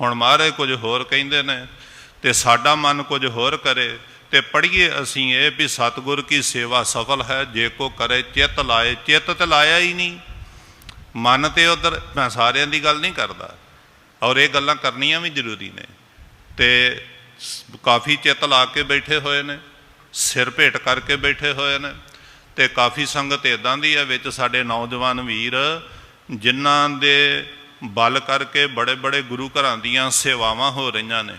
ਹੁਣ ਮਹਾਰਾਜ ਕੁਝ ਹੋਰ ਕਹਿੰਦੇ ਨੇ, ਤੇ ਸਾਡਾ ਮਨ ਕੁਝ ਹੋਰ ਕਰੇ, ਤੇ ਪੜ੍ਹੀਏ ਅਸੀਂ ਇਹ ਵੀ ਸਤਿਗੁਰ ਕੀ ਸੇਵਾ ਸਫਲ ਹੈ, ਜੇ ਕੋ ਕਰੇ ਚਿੱਤ ਲਾਏ, ਚਿੱਤ ਤੇ ਲਾਇਆ ਹੀ ਨਹੀਂ। ਮਨ ਤੇ ਉਧਰ ਮੈਂ ਸਾਰਿਆਂ ਦੀ ਗੱਲ ਨਹੀਂ ਕਰਦਾ, ਔਰ ਇਹ ਗੱਲਾਂ ਕਰਨੀਆਂ ਵੀ ਜ਼ਰੂਰੀ ਨੇ। ਤੇ ਕਾਫੀ ਚਿੱਤ ਲਾ ਕੇ ਬੈਠੇ ਹੋਏ ਨੇ, ਸਿਰ ਭੇਟ ਕਰਕੇ ਬੈਠੇ ਹੋਏ ਨੇ, ਤੇ ਕਾਫੀ ਸੰਗਤ ਇਦਾਂ ਦੀ ਹੈ, ਵਿੱਚ ਸਾਡੇ ਨੌਜਵਾਨ ਵੀਰ, ਜਿਨ੍ਹਾਂ ਦੇ ਬਲ ਕਰਕੇ ਬੜੇ ਬੜੇ ਗੁਰੂ ਘਰਾਂ ਦੀਆਂ ਸੇਵਾਵਾਂ ਹੋ ਰਹੀਆਂ ਨੇ।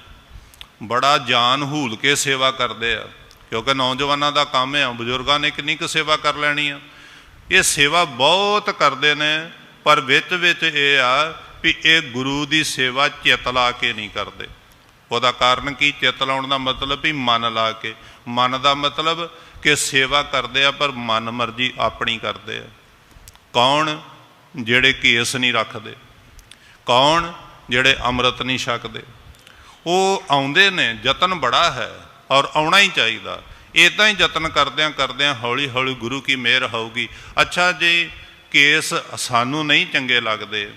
ਬੜਾ ਜਾਨ ਹੂਲ ਕੇ ਸੇਵਾ ਕਰਦੇ ਆ। ਕਿਉਂਕਿ ਨੌਜਵਾਨਾਂ ਦਾ ਕੰਮ ਹੈ ਬਜ਼ੁਰਗਾਂ ਨੇ ਕਿੰਨੀ ਕੁ ਸੇਵਾ ਕਰ ਲੈਣੀ ਆ। ਇਹ ਸੇਵਾ ਬਹੁਤ ਕਰਦੇ ਨੇ, ਪਰ ਵਿੱਚ ਵਿੱਚ ਇਹ ਆ ਵੀ ਇਹ ਗੁਰੂ ਦੀ ਸੇਵਾ ਚਿੱਤ ਲਾ ਕੇ ਨਹੀਂ ਕਰਦੇ। ਉਹਦਾ ਕਾਰਨ ਕੀ? ਚਿੱਤ ਲਾਉਣ ਦਾ ਮਤਲਬ ਵੀ ਮਨ ਲਾ ਕੇ। ਮਨ ਦਾ ਮਤਲਬ ਕਿ ਸੇਵਾ ਕਰਦੇ ਆ, ਪਰ ਮਨ ਮਰਜ਼ੀ ਆਪਣੀ ਕਰਦੇ ਆ। ਕੌਣ? ਜਿਹੜੇ ਕੇਸ ਨਹੀਂ ਰੱਖਦੇ। ਕੌਣ ਜਿਹੜੇ ਅੰਮ੍ਰਿਤ ਨਹੀਂ ਛਕਦੇ? ਉਹ ਆਉਂਦੇ ਨੇ, ਯਤਨ ਬੜਾ ਹੈ ਔਰ ਆਉਣਾ ਹੀ ਚਾਹੀਦਾ। ਇਦਾਂ ਹੀ ਯਤਨ ਕਰਦਿਆਂ ਕਰਦਿਆਂ ਹੌਲੀ ਹੌਲੀ ਗੁਰੂ ਕੀ ਮਿਹਰ ਹੋਊਗੀ। ਅੱਛਾ ਜੀ, ਕੇਸ ਸਾਨੂੰ ਨਹੀਂ ਚੰਗੇ ਲੱਗਦੇ।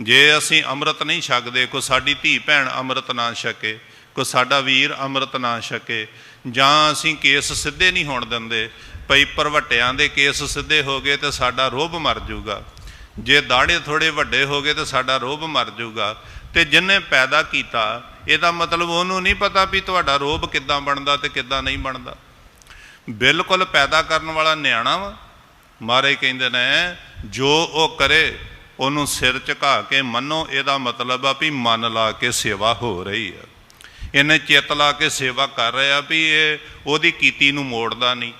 ਜੇ ਅਸੀਂ ਅੰਮ੍ਰਿਤ ਨਹੀਂ ਛਕਦੇ ਕੋ ਸਾਡੀ ਧੀ ਭੈਣ ਅੰਮ੍ਰਿਤ ਨਾ ਛਕੇ ਕੋ ਸਾਡਾ ਵੀਰ ਅੰਮ੍ਰਿਤ ਨਾ ਛਕੇ, ਜਾਂ ਅਸੀਂ ਕੇਸ ਸਿੱਧੇ ਨਹੀਂ ਹੋਣ ਦਿੰਦੇ ਪਈ ਪਰਵਟਿਆਂ ਦੇ ਕੇਸ ਸਿੱਧੇ ਹੋ ਗਏ ਤੇ ਸਾਡਾ ਰੋਬ ਮਰ ਜਾਊਗਾ ਜੇ ਦਾੜੇ ਥੋੜੇ ਵੱਡੇ ਹੋ ਗਏ ਤਾਂ ਸਾਡਾ ਰੋਬ ਮਰ ਜਾਊਗਾ। ਤੇ ਜਿਨੇ ਪੈਦਾ ਕੀਤਾ, ਇਹਦਾ ਮਤਲਬ ਉਹਨੂੰ ਨਹੀਂ ਪਤਾ ਵੀ ਤੁਹਾਡਾ ਰੋਬ ਕਿੱਦਾਂ ਬਣਦਾ ਤੇ ਕਿੱਦਾਂ ਨਹੀਂ ਬਣਦਾ। ਬਿਲਕੁਲ ਪੈਦਾ ਕਰਨ ਵਾਲਾ ਨਿਆਣਾ ਵਾ। ਮਾਰੇ ਕਹਿੰਦੇ ਨੇ, ਜੋ ਉਹ ਕਰੇ, ਉਹਨੂੰ ਸਿਰ ਝੁਕਾ ਕੇ ਮੰਨੋ, ਇਹਦਾ ਮਤਲਬ ਆ ਵੀ ਮਨ ਲਾ ਕੇ ਸੇਵਾ ਹੋ ਰਹੀ ਆ। ਇਹਨੇ ਚਿੱਤ ਲਾ ਕੇ ਸੇਵਾ ਕਰ ਰਿਹਾ ਵੀ ਇਹ ਉਹਦੀ ਕੀਤੀ ਨੂੰ ਮੋੜਦਾ ਨਹੀਂ।